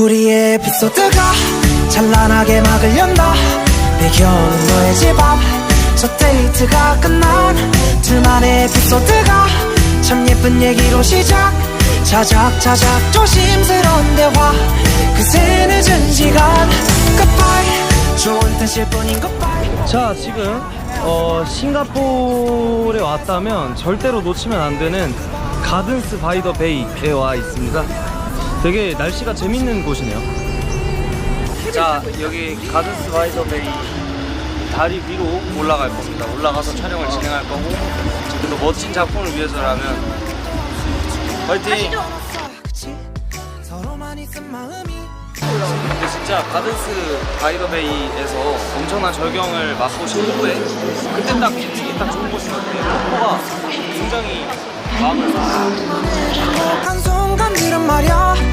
우리의 에피소드가 찬란하게 막을 연다. 배경은 너의 집 앞 첫 데이트가 끝난 둘만의 에피소드가 참 예쁜 얘기로 시작. 자작자작 조심스러운 대화. 그새 늦은 시간. Goodbye. 좋은 뜻일 뿐인 Goodbye. 자 지금 어, 싱가포르에 왔다면 절대로 놓치면 안 되는 가든스 바이 더 베이에 와 있습니다 되게 날씨가 재밌는 곳이네요. 자 여기 가든스 바이 더 베이 다리 위로 올라갈 겁니다. 올라가서 촬영을 진행할 거고 지금도 멋진 작품을 위해서라면 마음이 근데 진짜 가든스 바이더베이에서 엄청난 절경을 맛보신 후에 그때 딱 비행기 딱 좋은 같아요. 폭포가 굉장히 마음을 싹 한순간 이란 말야